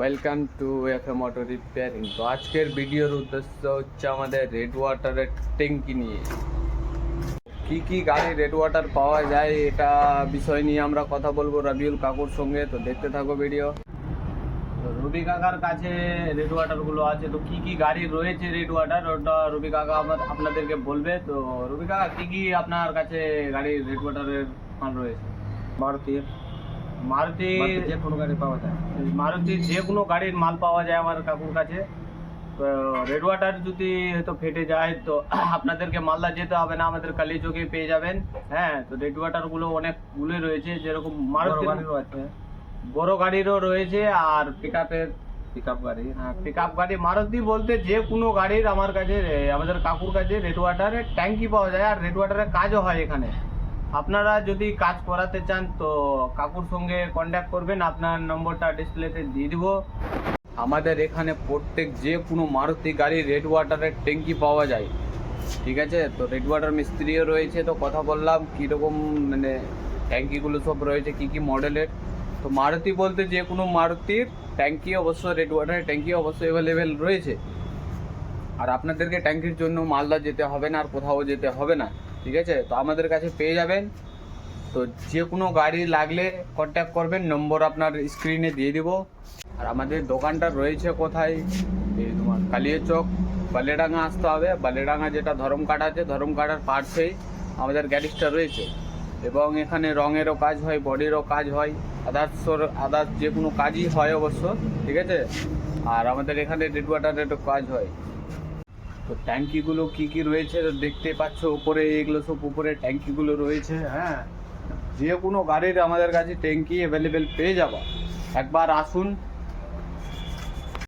Welcome to F M auto repairing তো আজকের ভিডিওর উদ্দেশ্য হচ্ছে আমাদের রেড ওয়াটারের ট্যাঙ্কি নিয়ে। কি কি গাড়ি রেড ওয়াটার পাওয়া যায় এটা বিষয় নিয়ে আমরা কথা বলব রবিউল কাকুর সঙ্গে, তো দেখতে থাকো ভিডিও রবি কাকার কাছে রেড ওয়াটারগুলো আছে, তো কি কি গাড়ি রয়েছে রেড ওয়াটার ওটা রবি কাকা আপনাদেরকে বলবে। তো রবি কাকা, কি কি আপনার কাছে গাড়ি রেড ওয়াটারের রয়েছে? মারুতি মারুতি মারুতি যে কোনো গাড়ি পাওয়া যায়। মারুতির যে কোনো গাড়ির মাল পাওয়া যায় আমার কাকুর কাছে। রেড ওয়াটার যদি হয়তো ফেটে যায় তো আপনাদেরকে মালদা যেতে হবে না আমাদের কালীচকে পেয়ে যাবেন। হ্যাঁ তো রেড ওয়াটারগুলো অনেকগুলোই রয়েছে যেরকম মারুতি গাড়িরও আছে। বড় গাড়িরও রয়েছে আর পিক আপের পিক আপ গাড়ি হ্যাঁ। পিক আপ গাড়ি মারুতি বলতে যে কোনো গাড়ির আমার কাছে আমাদের কাকুর কাছে রেড ওয়াটারের ট্যাঙ্কি পাওয়া যায় আর রেড ওয়াটারের কাজও হয় এখানে। আপনারা যদি কাজ করাতে চান, তো কাকুর সঙ্গে কন্ট্যাক্ট করবেন। আপনার নম্বরটা ডিসপ্লেতে দিয়ে দিব। আমাদের এখানে প্রত্যেক যে কোনো মারুতি গাড়ির রেড ওয়াটারের ট্যাঙ্কি পাওয়া যায়। ঠিক আছে? তো রেড ওয়াটার মিস্ত্রিও রয়েছে, তো কথা বললাম, কীরকম মানে ট্যাঙ্কিগুলো সব রয়েছে, কি কী মডেলের তো মারুতি বলতে যে কোনো মারুতির ট্যাঙ্কি অবশ্য রেড ওয়াটারের ট্যাঙ্কি অবশ্যই অ্যাভেলেবেল রয়েছে। আর আপনাদেরকে ট্যাঙ্কির জন্য মালদা যেতে হবে না, আর কোথাও যেতে হবে না। ঠিক আছে? তো আমাদের কাছে পেয়ে যাবেন। তো যে কোনো গাড়ি লাগলে কন্ট্যাক্ট করবেন, নম্বর আপনার স্ক্রিনে দিয়ে দিব। আর আমাদের দোকানটা রয়েছে কোথায়? এই তোমার কালিয়াচক বালেডাঙ্গা আসতে হবে। বালেডাঙ্গা যেটা ধরমকাট আছে ধরমকাটার পার্শ্বেই আমাদের গ্যারেজটা রয়েছে। এবং এখানে রঙেরও কাজ হয়, বডিরও কাজ হয় আদার্স আদার্স যে কোনো কাজই হয় অবশ্য, ঠিক আছে? আর আমাদের এখানে রেড ওয়াটারেরও কাজ হয়। তো ট্যাঙ্কিগুলো কি কি রয়েছে দেখতে পাচ্ছ উপরে, এগুলো সব উপরে ট্যাঙ্কিগুলো রয়েছে হ্যাঁ। যে কোনো গাড়ির আমাদের কাছে ট্যাঙ্কি অ্যাভেলেবেল পেয়ে যাবা। একবার আসুন